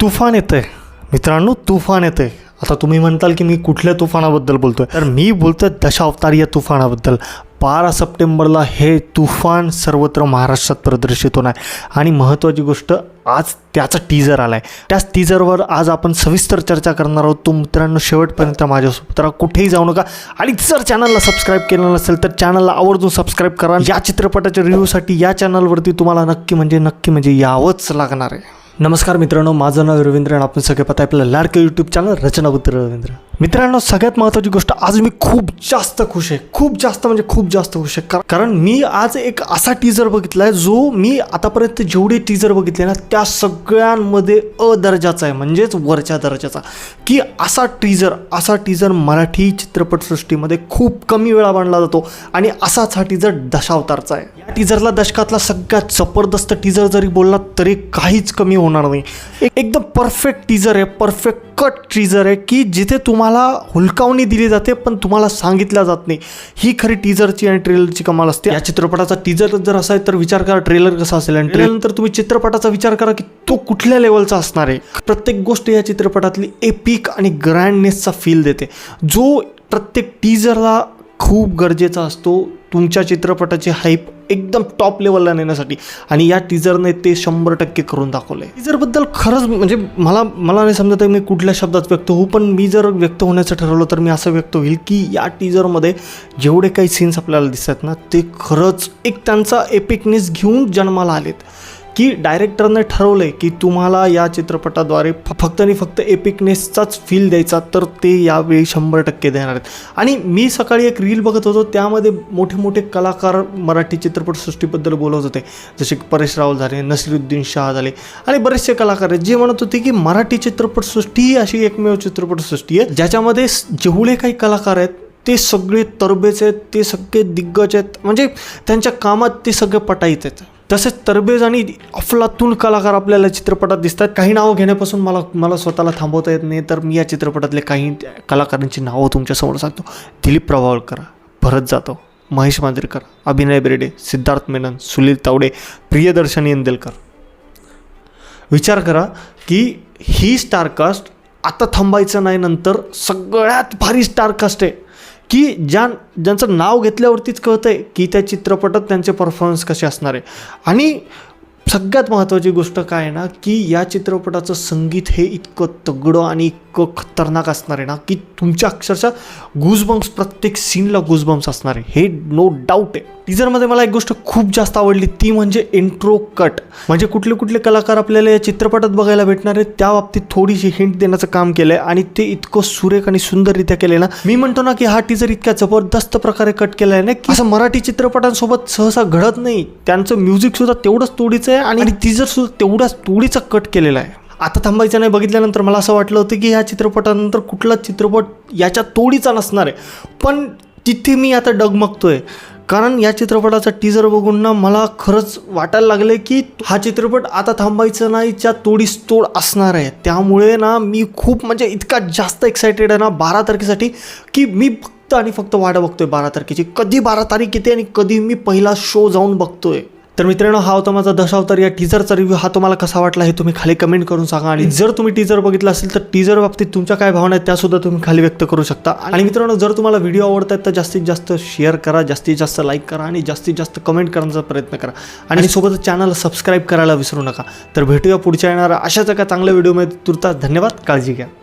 तुफान येतं आहे मित्रांनो तुफान येतं आहे आता तुम्ही म्हणताल की मी कुठल्या तुफानाबद्दल बोलतोय? तर मी बोलतो दशावतार या तुफानाबद्दल. बारा सप्टेंबरला हे तुफान सर्वत्र महाराष्ट्रात प्रदर्शित होणार. आहे आणि महत्त्वाची गोष्ट आज त्याचा टीजर आला आहे त्याच टीजरवर आज आपण सविस्तर चर्चा करणार आहोत. तो मित्रांनो शेवटपर्यंत माझ्यासोबत तर कुठेही जाऊ नका. आणि जर चॅनलला सबस्क्राईब केलं नसेल तर चॅनलला आवर्जून सबस्क्राईब करा. या चित्रपटाच्या रिव्ह्यूसाठी या चॅनलवरती तुम्हाला नक्की म्हणजे नक्की म्हणजे यावंच लागणार आहे. नमस्कार मित्रांनो माझं नाव रवींद्र आणि आपण सगळे पाहता आपलं लाडकं यूट्यूब चॅनल रचनाबुद्ध रवींद्र. मित्रांनो सगळ्यात महत्त्वाची गोष्ट आज मी खूप जास्त खुश आहे. खूप जास्त म्हणजे खूप जास्त खुश आहे. कारण मी आज एक असा टीजर बघितला आहे जो मी आतापर्यंत जेवढे टीजर बघितले ना त्या सगळ्यांमध्ये अ दर्जाचा आहे. म्हणजेच वरच्या दर्जाचा. की असा टीजर असा टीजर मराठी चित्रपटसृष्टीमध्ये खूप कमी वेळा मांडला जातो आणि असाच हा टीजर दशावतारचा आहे. या टीजरला दशकातला सगळ्यात जबरदस्त टीजर जरी बोलला तरी काहीच कमी होणार नाही. एक- एकदम परफेक्ट टीजर आहे परफेक्ट कट टीजर आहे की जिथे तुम्हाला हुलकावणी दिली जाते पण तुम्हाला सांगितलं जात नाही. ही खरी टीजरची आणि ट्रेलरची कमाल असते. या चित्रपटाचा टीजर जर असा आहे तर विचार करा ट्रेलर कसा असेल? आणि ट्रेलर तुम्ही चित्रपटाचा विचार करा की तो कुठल्या लेवलचा असणार आहे. प्रत्येक गोष्ट या चित्रपटातली एपिक आणि ग्रँडनेसचा फील देते. जो प्रत्येक टीजरला खूप गरजेचा असतो तुमच्या चित्रपटाची हाईप एकदम टॉप लेवलला नेण्यासाठी. आणि या टीजरने ते शंभर टक्के करून दाखवलं आहे टीजरबद्दल खरंच म्हणजे मला मला नाही समजत आहे मी कुठल्या शब्दात व्यक्त होऊ पण मी जर व्यक्त होण्याचं ठरवलं तर मी असं व्यक्त होईल की या टीजरमध्ये जेवढे काही सीन्स आपल्याला दिसतात ना ते खरंच एक त्यांचा एपिकनेस घेऊन जन्माला आलेत. की डायरेक्टरने ठरवलं आहे की तुम्हाला या चित्रपटाद्वारे फ- फक्त आणि फक्त एपिकनेसचाच फील द्यायचा तर ते यावेळी शंभर टक्के देणार आहेत. आणि मी सकाळी एक रील बघत होतो त्यामध्ये मोठे मोठे कलाकार मराठी चित्रपटसृष्टीबद्दल बोलत होते. जसे की परेश रावल झाले नसिरुद्दीन शाह झाले आणि बरेचसे कलाकार आहेत जे म्हणत होते की मराठी चित्रपटसृष्टी ही अशी एकमेव चित्रपटसृष्टी आहे ज्याच्यामध्ये जेवढे काही कलाकार आहेत ते सगळे तरबेज आहेत ते सगळे दिग्गज आहेत म्हणजे त्यांच्या कामात ते सगळे पटाईत आहेत. तसेच तरबेज आणि अफलातून कलाकार आपल्याला चित्रपटात दिसतात. काही नावं घेण्यापासून मला मला स्वतःला थांबवता येत नाही. तर मी या चित्रपटातले काही कलाकारांची नावं तुमच्यासमोर सांगतो. दिलीप प्रभावळकर भरत जाधव महेश मांजरेकर अभिनय बेर्डे सिद्धार्थ मेनन सुनील तावडे प्रियदर्शनी इंदेलकर विचार करा की ही स्टारकास्ट आता थांबायचं नाही नंतर सगळ्यात भारी स्टारकास्ट आहे. की ज्या ज्यांचं नाव घेतल्यावरतीच कळतं आहे की त्या चित्रपटात त्यांचे परफॉर्मन्स कसे असणार आहे. आणि सगळ्यात महत्त्वाची गोष्ट काय आहे ना की या चित्रपटाचं संगीत हे इतकं तगडं आणि इतकं खतरनाक असणार आहे ना की तुमच्या अक्षरशः गुजबम्स प्रत्येक सीनला गुजबम्स असणार आहे. हे नो डाऊट आहे. टीजरमध्ये मला एक गोष्ट खूप जास्त आवडली ती म्हणजे इंट्रो कट म्हणजे कुठले कुठले कलाकार आपल्याला या चित्रपटात बघायला भेटणार आहेत त्या बाबतीत थोडीशी हिंट देण्याचं काम केलं आहे आणि ते इतकं सुरेख आणि सुंदररित्या केले ना. मी म्हणतो ना की हा टीजर इतक्या जबरदस्त प्रकारे कट केला आहे ना की असं मराठी चित्रपटांसोबत सहसा घडत नाही. त्यांचं म्युझिक सुद्धा तेवढंच तोडीचं आहे आणि टीजर सुद्धा तेवढ्याच तोडीचा कट केलेला आहे. आता थांबायचं नाही बघितल्यानंतर मला असं वाटलं होतं की ह्या चित्रपटानंतर कुठलाच चित्रपट याच्या तोडीचा नसणार आहे. पण तिथे मी आता डगमगतोय. कारण या चित्रपटाचा टीजर बघून ना मला खरंच वाटायला लागले की हा चित्रपट आता थांबायचं नाहीच्या तोडीस तोड असणार आहे. त्यामुळे ना मी खूप म्हणजे इतका जास्त एक्सायटेड आहे ना बारा तारखेसाठी की मी फक्त आणि फक्त वाट बघतोय बारा तारखेची. कधी बारा तारीख येते आणि कधी मी पहिला शो जाऊन बघतोय. तर मित्रांनो हा होता माझा दशावतार. या टीजरचा रिव्ह्यू हा तुम्हाला कसा वाटला हे तुम्ही खाली कमेंट करून सांगा. आणि जर तुम्ही टीजर बघितला असेल तर टीजर बाबतीत तुमच्या काय भावना आहेत त्या सुद्धा तुम्ही खाली व्यक्त करू शकता. आणि मित्रांनो जर तुम्हाला व्हिडिओ आवडत आहेत तर जास्तीत जास्त शेअर करा जास्तीत जास्त लाईक करा आणि जास्तीत जास्त कमेंट करण्याचा प्रयत्न करा. आणि सोबतच चॅनल सबस्क्राईब करायला विसरू नका. तर भेटूया पुढच्या येणाऱ्या अशाच एका चांगल्या व्हिडिओमध्ये तुर्तास धन्यवाद काळजी घ्या.